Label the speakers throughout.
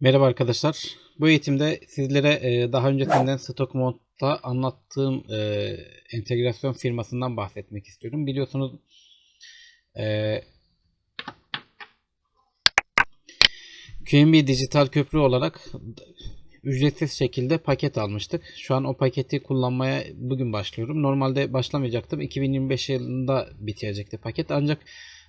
Speaker 1: Merhaba arkadaşlar. Bu eğitimde sizlere e, daha öncesinden Stockmont'ta anlattığım e, entegrasyon firmasından bahsetmek istiyorum. Biliyorsunuz e, QNB Dijital Köprü olarak ücretsiz şekilde paket almıştık. Şu an o paketi kullanmaya bugün başlıyorum. Normalde başlamayacaktım. 2025 yılında bitecekti paket. Ancak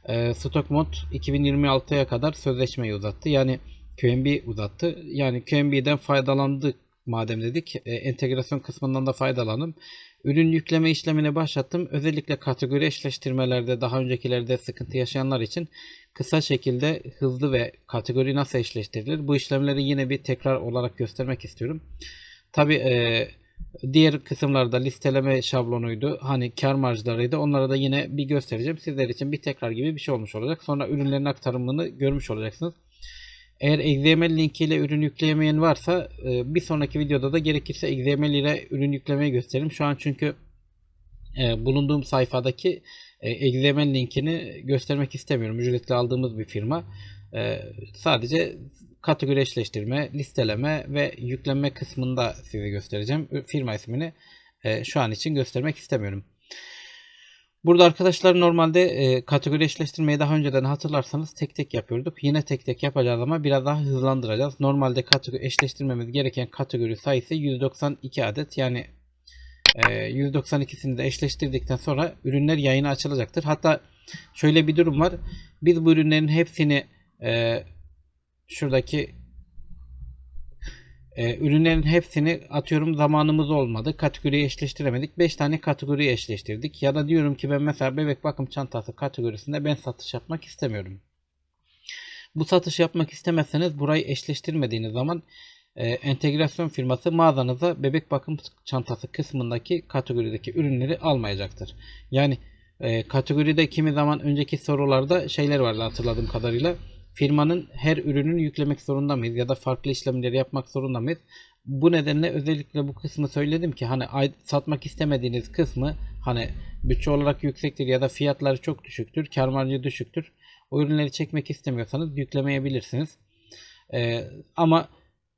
Speaker 1: e, Stockmont 2026'ya kadar sözleşmeyi uzattı. Yani QNB uzattı. Yani QNB'den faydalandık madem dedik. E, entegrasyon kısmından da faydalanım. Ürün yükleme işlemini başlattım. Özellikle kategori eşleştirmelerde daha öncekilerde sıkıntı yaşayanlar için kısa şekilde hızlı ve kategori nasıl eşleştirilir? Bu işlemleri yine bir tekrar olarak göstermek istiyorum. Tabi e, diğer kısımlarda listeleme şablonuydu. Hani kar marjlarıydı. Onlara da yine bir göstereceğim. Sizler için bir tekrar gibi bir şey olmuş olacak. Sonra ürünlerin aktarımını görmüş olacaksınız. Eğer XML linkiyle ürün yükleyemeyen varsa e, bir sonraki videoda da gerekirse XML ile ürün yüklemeyi gösteririm. Şu an çünkü e, bulunduğum sayfadaki e, XML linkini göstermek istemiyorum. Ücretli aldığımız bir firma. E, sadece kategori eşleştirme, listeleme ve yükleme kısmında size göstereceğim. Firma ismini e, şu an için göstermek istemiyorum. Burada arkadaşlar normalde e, kategori eşleştirmeyi daha önceden hatırlarsanız tek tek yapıyorduk. Yine tek tek yapacağız ama biraz daha hızlandıracağız. Normalde kategori eşleştirmemiz gereken kategori sayısı 192 adet. Yani 192'sini de eşleştirdikten sonra ürünler yayına açılacaktır. Hatta şöyle bir durum var. Biz bu ürünlerin hepsini e, şuradaki e, ürünlerin hepsini atıyorum zamanımız olmadı. Kategoriyi eşleştiremedik. 5 tane kategoriyi eşleştirdik. Ya da diyorum ki ben mesela bebek bakım çantası kategorisinde ben satış yapmak istemiyorum. Bu satış yapmak istemezseniz burayı eşleştirmediğiniz zaman e, entegrasyon firması mağazanıza bebek bakım çantası kısmındaki kategorideki ürünleri almayacaktır. Yani e, kategoride kimi zaman önceki sorularda şeyler vardı hatırladığım kadarıyla firmanın her ürününü yüklemek zorunda mıyız ya da farklı işlemleri yapmak zorunda mıyız? Bu nedenle özellikle bu kısmı söyledim ki hani satmak istemediğiniz kısmı hani bütçe olarak yüksektir ya da fiyatları çok düşüktür, kar marjı düşüktür. O ürünleri çekmek istemiyorsanız yüklemeyebilirsiniz. Ee, ama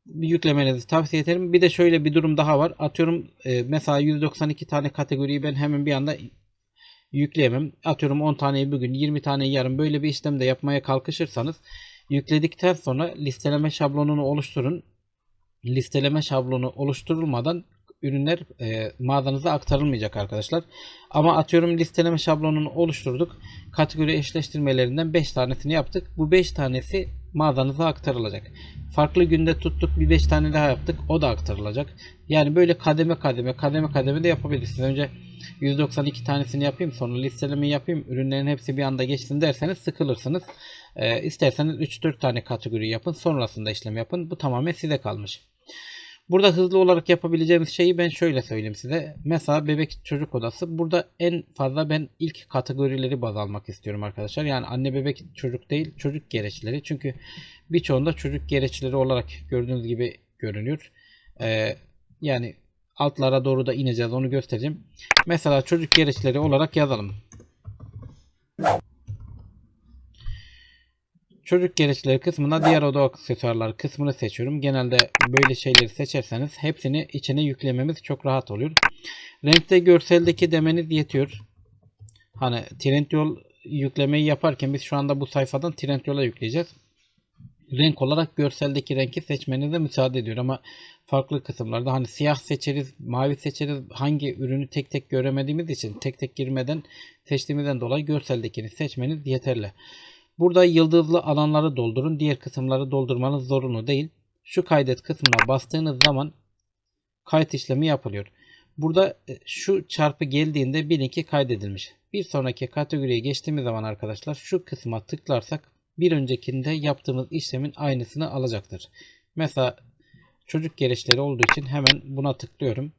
Speaker 1: yüklemenizi tavsiye ederim. Bir de şöyle bir durum daha var. Atıyorum e, mesela 192 tane kategoriyi ben hemen bir anda yükleyemem. Atıyorum 10 taneyi bugün 20 taneyi yarın böyle bir işlemde yapmaya kalkışırsanız yükledikten sonra listeleme şablonunu oluşturun. Listeleme şablonu oluşturulmadan ürünler e, mağazanıza aktarılmayacak arkadaşlar. Ama atıyorum listeleme şablonunu oluşturduk. Kategori eşleştirmelerinden 5 tanesini yaptık. Bu 5 tanesi mağazanıza aktarılacak. Farklı günde tuttuk bir 5 tane daha yaptık. O da aktarılacak. Yani böyle kademe kademe kademe kademe de yapabilirsiniz. Önce 192 tanesini yapayım sonra listelemeyi yapayım ürünlerin hepsi bir anda geçsin derseniz sıkılırsınız. Ee, isterseniz 3-4 tane kategori yapın sonrasında işlem yapın. Bu tamamen size kalmış. Burada hızlı olarak yapabileceğimiz şeyi ben şöyle söyleyeyim size. Mesela bebek çocuk odası. Burada en fazla ben ilk kategorileri baz almak istiyorum arkadaşlar. Yani anne bebek çocuk değil çocuk gereçleri. Çünkü birçoğunda çocuk gereçleri olarak gördüğünüz gibi görünüyor. Ee, yani altlara doğru da ineceğiz onu göstereceğim. Mesela çocuk gereçleri olarak yazalım. Çocuk gereçleri kısmına diğer oda aksesuarlar kısmını seçiyorum. Genelde böyle şeyleri seçerseniz hepsini içine yüklememiz çok rahat oluyor. Renkte görseldeki demeniz yetiyor. Hani Trendyol yüklemeyi yaparken biz şu anda bu sayfadan Trendyol'a yükleyeceğiz. Renk olarak görseldeki renki seçmenize müsaade ediyor ama farklı kısımlarda hani siyah seçeriz, mavi seçeriz. Hangi ürünü tek tek göremediğimiz için tek tek girmeden seçtiğimizden dolayı görseldekini seçmeniz yeterli. Burada yıldızlı alanları doldurun. Diğer kısımları doldurmanız zorunlu değil. Şu kaydet kısmına bastığınız zaman kayıt işlemi yapılıyor. Burada e, şu çarpı geldiğinde bilin ki kaydedilmiş. Bir sonraki kategoriye geçtiğimiz zaman arkadaşlar şu kısma tıklarsak bir öncekinde yaptığımız işlemin aynısını alacaktır. Mesela çocuk gereçleri olduğu için hemen buna tıklıyorum.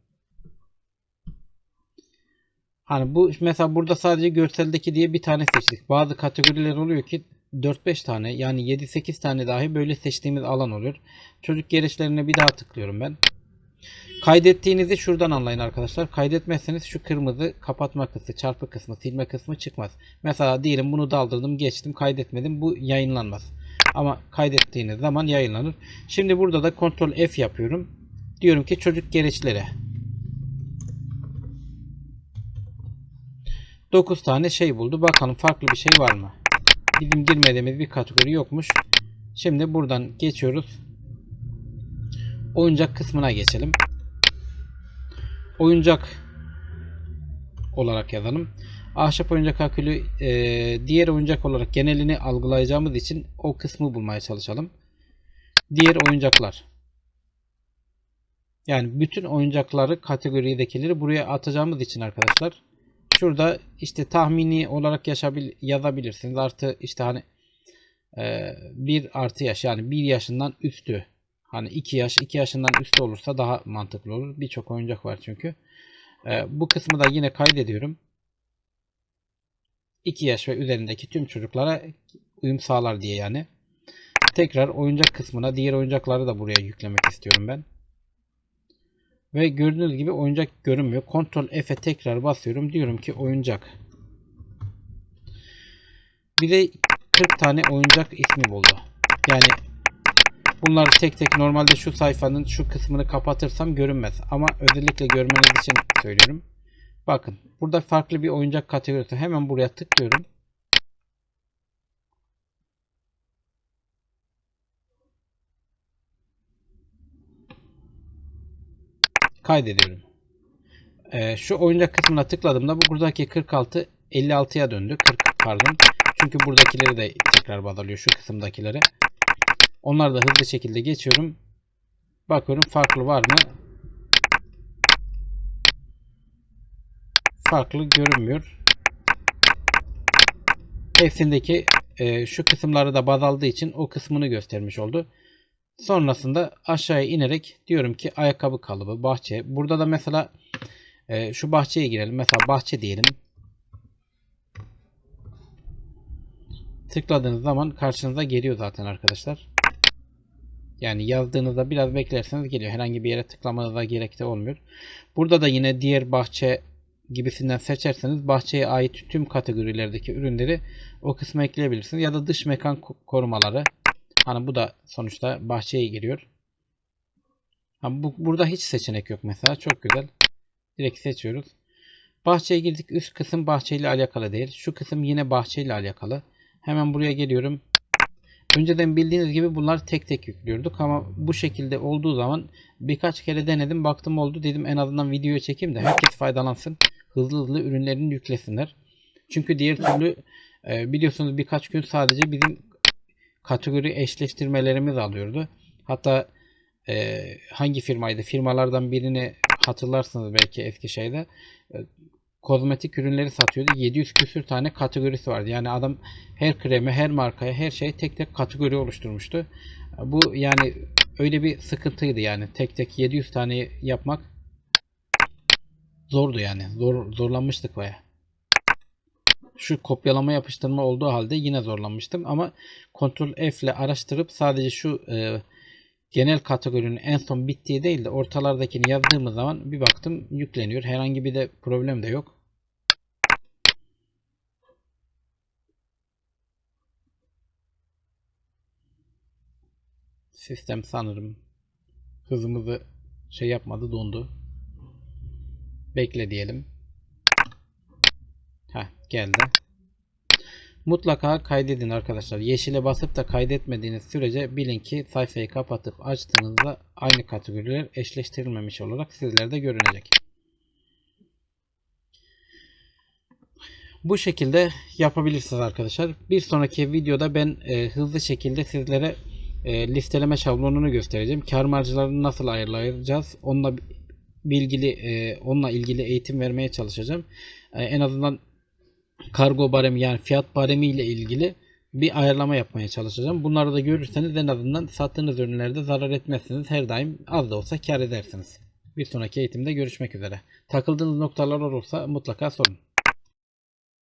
Speaker 1: Hani bu mesela burada sadece görseldeki diye bir tane seçtik. Bazı kategoriler oluyor ki 4-5 tane yani 7-8 tane dahi böyle seçtiğimiz alan oluyor. Çocuk gereçlerine bir daha tıklıyorum ben. Kaydettiğinizi şuradan anlayın arkadaşlar. Kaydetmezseniz şu kırmızı kapatma kısmı, çarpı kısmı, silme kısmı çıkmaz. Mesela diyelim bunu daldırdım, geçtim, kaydetmedim. Bu yayınlanmaz. Ama kaydettiğiniz zaman yayınlanır. Şimdi burada da Ctrl F yapıyorum. Diyorum ki çocuk gereçlere. 9 tane şey buldu. Bakalım farklı bir şey var mı? Bizim girmediğimiz bir kategori yokmuş. Şimdi buradan geçiyoruz. Oyuncak kısmına geçelim. Oyuncak olarak yazalım. Ahşap oyuncak akülü e, diğer oyuncak olarak genelini algılayacağımız için o kısmı bulmaya çalışalım. Diğer oyuncaklar. Yani bütün oyuncakları kategoridekileri buraya atacağımız için arkadaşlar. Şurada işte tahmini olarak yaşabil yazabilirsiniz. Artı işte hani e, bir artı yaş yani bir yaşından üstü. Hani 2 yaş 2 yaşından üstü olursa daha mantıklı olur. Birçok oyuncak var çünkü. E, bu kısmı da yine kaydediyorum. 2 yaş ve üzerindeki tüm çocuklara uyum sağlar diye yani. Tekrar oyuncak kısmına diğer oyuncakları da buraya yüklemek istiyorum ben. Ve gördüğünüz gibi oyuncak görünmüyor. Ctrl F'e tekrar basıyorum. Diyorum ki oyuncak. Bir de 40 tane oyuncak ismi buldu. Yani bunları tek tek normalde şu sayfanın şu kısmını kapatırsam görünmez. Ama özellikle görmeniz için söylüyorum. Bakın burada farklı bir oyuncak kategorisi. Hemen buraya tıklıyorum. Kaydediyorum. Ee, şu oyuncak kısmına tıkladığımda bu buradaki 46 56'ya döndü. 40 pardon. Çünkü buradakileri de tekrar baz alıyor. Şu kısımdakileri. Onları da hızlı şekilde geçiyorum. Bakıyorum farklı var mı? Farklı görünmüyor. Hepsindeki e, şu kısımları da baz aldığı için o kısmını göstermiş oldu. Sonrasında aşağıya inerek diyorum ki ayakkabı kalıbı, bahçe. Burada da mesela e, şu bahçeye girelim. Mesela bahçe diyelim. Tıkladığınız zaman karşınıza geliyor zaten arkadaşlar. Yani yazdığınızda biraz beklerseniz geliyor. Herhangi bir yere tıklamanıza gerek de olmuyor. Burada da yine diğer bahçe gibisinden seçerseniz bahçeye ait tüm kategorilerdeki ürünleri o kısma ekleyebilirsiniz. Ya da dış mekan korumaları. Hani bu da sonuçta bahçeye giriyor. Ha, bu, burada hiç seçenek yok mesela. Çok güzel. Direkt seçiyoruz. Bahçeye girdik. Üst kısım bahçeyle alakalı değil. Şu kısım yine bahçeyle alakalı. Hemen buraya geliyorum. Önceden bildiğiniz gibi bunlar tek tek yüklüyorduk ama bu şekilde olduğu zaman birkaç kere denedim baktım oldu dedim en azından videoya çekeyim de herkes faydalansın hızlı hızlı ürünlerini yüklesinler. Çünkü diğer türlü e, biliyorsunuz birkaç gün sadece bizim kategori eşleştirmelerimiz alıyordu. Hatta e, hangi firmaydı? Firmalardan birini hatırlarsınız belki eski şeyde. E, kozmetik ürünleri satıyordu. 700 küsür tane kategorisi vardı. Yani adam her kremi, her markaya, her şey tek tek kategori oluşturmuştu. Bu yani öyle bir sıkıntıydı yani. Tek tek 700 tane yapmak zordu yani. Zor, zorlanmıştık baya. Şu kopyalama yapıştırma olduğu halde yine zorlanmıştım ama Ctrl F ile araştırıp sadece şu e, genel kategorinin en son bittiği değil de ortalardakini yazdığımız zaman bir baktım yükleniyor. Herhangi bir de problem de yok. Sistem sanırım hızımızı şey yapmadı dondu. Bekle diyelim. Ha geldi. Mutlaka kaydedin arkadaşlar. Yeşile basıp da kaydetmediğiniz sürece bilin ki sayfayı kapatıp açtığınızda aynı kategoriler eşleştirilmemiş olarak sizlerde görünecek. Bu şekilde yapabilirsiniz arkadaşlar. Bir sonraki videoda ben e, hızlı şekilde sizlere e, listeleme şablonunu göstereceğim. Kar marjlarını nasıl ayarlayacağız? Onunla bilgili e, onunla ilgili eğitim vermeye çalışacağım. E, en azından kargo baremi yani fiyat baremi ile ilgili bir ayarlama yapmaya çalışacağım. Bunları da görürseniz en azından sattığınız ürünlerde zarar etmezsiniz. Her daim az da olsa kar edersiniz. Bir sonraki eğitimde görüşmek üzere. Takıldığınız noktalar olursa mutlaka sorun.